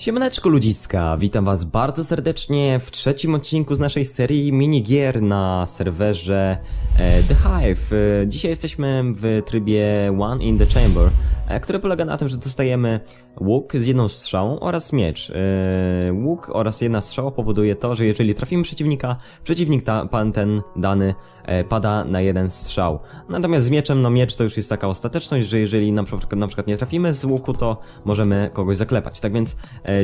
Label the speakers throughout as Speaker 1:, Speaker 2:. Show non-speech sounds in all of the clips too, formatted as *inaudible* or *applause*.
Speaker 1: Siemaneczko ludziska, witam was bardzo serdecznie w trzecim odcinku z naszej serii minigier na serwerze e, The Hive. E, Dzisiaj jesteśmy w trybie One in the Chamber, e, który polega na tym, że dostajemy łuk z jedną strzałą oraz miecz. Łuk oraz jedna strzała powoduje to, że jeżeli trafimy przeciwnika, przeciwnik ta, pan ten dany pada na jeden strzał. Natomiast z mieczem, no miecz to już jest taka ostateczność, że jeżeli na na przykład nie trafimy z łuku, to możemy kogoś zaklepać. Tak więc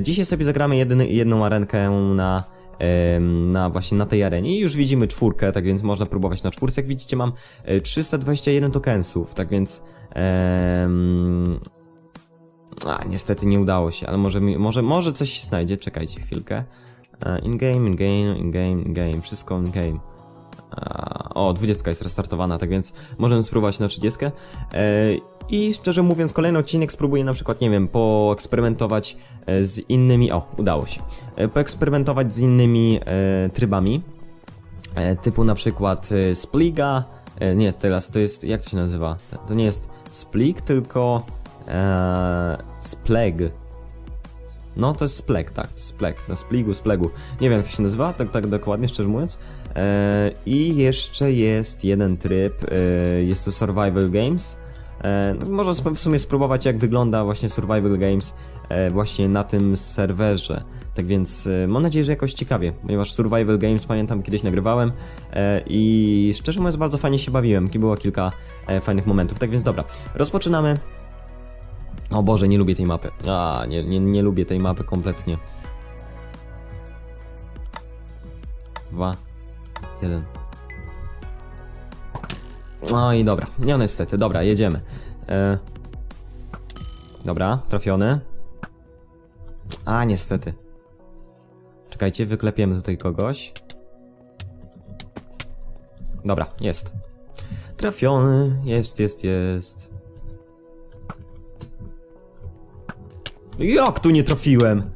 Speaker 1: dzisiaj sobie zagramy jedną arenkę na na właśnie na tej arenie i już widzimy czwórkę, tak więc można próbować na czwórce. Jak widzicie mam e, 321 tokensów, tak więc a, niestety nie udało się, ale może, może, może coś się znajdzie, czekajcie chwilkę. E, In-game, in-game, in-game, in-game, wszystko in-game. O, 20 jest restartowana, tak więc możemy spróbować na 30. I szczerze mówiąc, kolejny odcinek spróbuję na przykład, nie wiem, poeksperymentować e, z innymi. O, udało się. E, Poeksperymentować z innymi e, trybami. E, typu na przykład e, Spliga. E, nie, teraz to jest. Jak to się nazywa? To- nie jest Splig, tylko. E, Spleg. No, to jest Spleg, tak, to Spleg. Na Spligu, Splegu. Nie wiem, jak to się nazywa, tak, tak dokładnie, szczerze mówiąc. E, I jeszcze jest jeden tryb, jest to Survival Games. E, no, można w sumie spróbować, jak wygląda właśnie Survival Games e, właśnie na tym serwerze. Tak więc e, mam nadzieję, że jakoś ciekawie, ponieważ Survival Games pamiętam kiedyś nagrywałem i szczerze mówiąc bardzo fajnie się bawiłem, było kilka fajnych momentów. Tak więc dobra, rozpoczynamy. O Boże, nie lubię tej mapy. A, nie, nie, nie lubię tej mapy kompletnie. Dwa, jeden. No i dobra, no niestety, dobra, jedziemy. E... Dobra, trafiony. A, niestety. Czekajcie, wyklepiemy tutaj kogoś. Dobra, jest. Trafiony, jest, jest, jest. Jak tu nie trafiłem?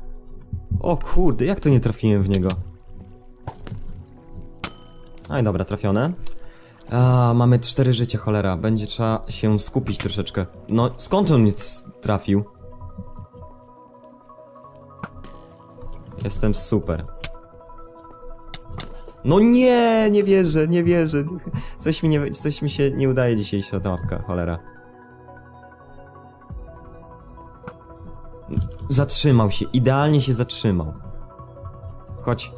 Speaker 1: O kurde, jak to nie trafiłem w niego? Aj, dobra, trafione. A, mamy cztery życia, cholera. Będzie trzeba się skupić troszeczkę. No, skąd on mnie trafił? Jestem super. No nie, nie wierzę, nie wierzę. Coś mi, nie, coś mi się nie udaje dzisiejsza ta mapka, cholera. Zatrzymał się, idealnie się zatrzymał. Chodź.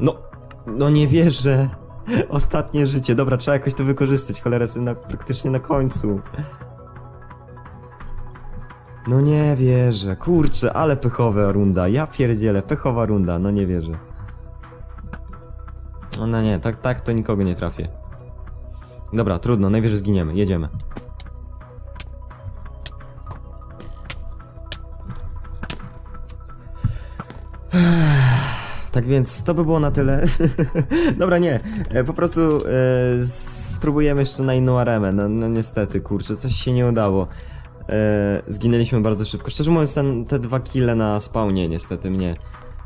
Speaker 1: No, no nie wierzę. Ostatnie życie. Dobra, trzeba jakoś to wykorzystać. Cholera, jestem na, praktycznie na końcu. No nie wierzę. Kurczę, ale pechowa runda. Ja pierdzielę, pechowa runda. No nie wierzę. No, nie, tak, tak to nikogo nie trafię. Dobra, trudno, najwyżej zginiemy. Jedziemy. Tak więc to by było na tyle. *laughs* Dobra, nie. E, Po prostu e, spróbujemy jeszcze na inną arenę. No, no niestety, kurczę, coś się nie udało. E, zginęliśmy bardzo szybko. Szczerze mówiąc, ten, te dwa kile na spawnie niestety mnie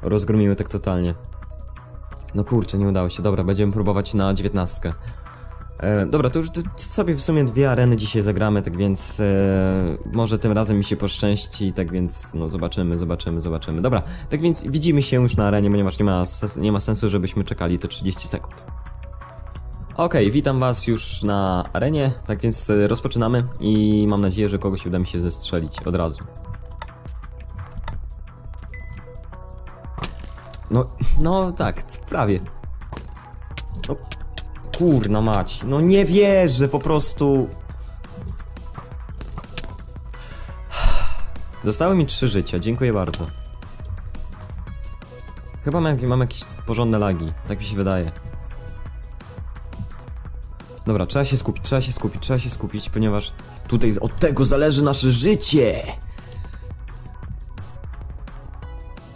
Speaker 1: rozgromiły tak totalnie. No kurczę, nie udało się. Dobra, będziemy próbować na dziewiętnastkę. E, dobra, to już sobie w sumie dwie areny dzisiaj zagramy, tak więc e, może tym razem mi się poszczęści, tak więc no zobaczymy, zobaczymy, zobaczymy. Dobra, tak więc widzimy się już na arenie, ponieważ nie ma, nie ma sensu, żebyśmy czekali te 30 sekund. Okej, witam was już na arenie, tak więc e, rozpoczynamy i mam nadzieję, że kogoś uda mi się zestrzelić od razu. No, no tak, prawie. O, kurna mać, no nie wierzę po prostu. Zostały mi trzy życia, dziękuję bardzo. Chyba mam, mam jakieś porządne lagi, tak mi się wydaje. Dobra, trzeba się skupić, trzeba się skupić, trzeba się skupić, ponieważ tutaj od tego zależy nasze życie!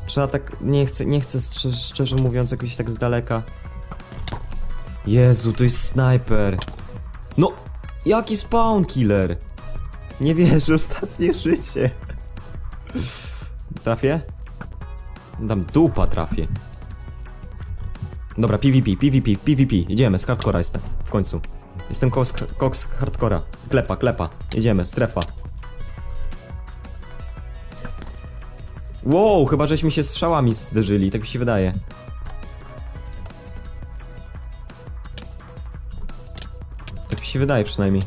Speaker 1: Trzeba tak, nie chcę, nie chcę szczerze, szczerze mówiąc jakoś tak z daleka. Jezu, to jest snajper. No, jaki spawn killer? Nie wierzę, *laughs* ostatnie życie. Trafię? Dam dupa trafię. Dobra, PvP, PvP, PvP. Idziemy, z hardcora jestem. W końcu. Jestem koks, koks hardcora. Klepa, klepa. Jedziemy, strefa. Wow, chyba żeśmy się strzałami zderzyli, tak mi się wydaje. Się wydaje przynajmniej.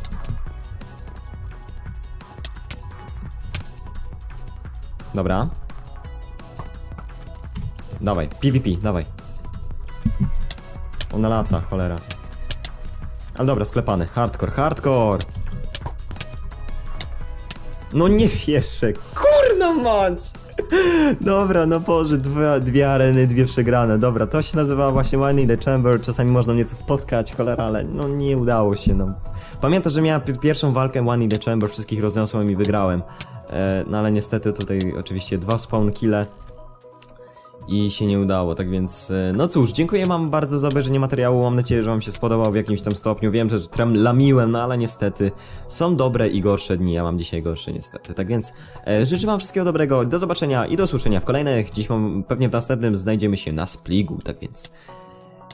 Speaker 1: Dobra. Dawaj, PvP, dawaj. Ona lata, cholera. Ale dobra, sklepany. Hardcore, hardcore! No nie wierzę, kurna mać! Dobra, no Boże, dwie, dwie areny, dwie przegrane. Dobra, to się nazywa właśnie One in the Chamber. Czasami można mnie tu spotkać, cholera, ale no nie udało się, no. Pamiętam, że miałem pi- pierwszą walkę One in the Chamber, wszystkich rozniosłem i wygrałem. E, no ale niestety tutaj oczywiście dwa spawn kille i się nie udało, tak więc e, no cóż, dziękuję wam bardzo za obejrzenie materiału, mam nadzieję, że wam się spodobał w jakimś tam stopniu, wiem, że trem lamiłem, no ale niestety są dobre i gorsze dni, ja mam dzisiaj gorsze niestety, tak więc e, życzę wam wszystkiego dobrego, do zobaczenia i do usłyszenia w kolejnych, dziś mam, pewnie w następnym znajdziemy się na Spligu, tak więc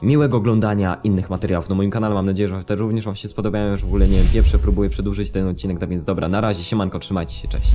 Speaker 1: miłego oglądania innych materiałów na moim kanale, mam nadzieję, że te również wam się spodobają, już w ogóle nie wiem, pierwsze próbuję przedłużyć ten odcinek, tak więc dobra, na razie, siemanko, trzymajcie się, cześć.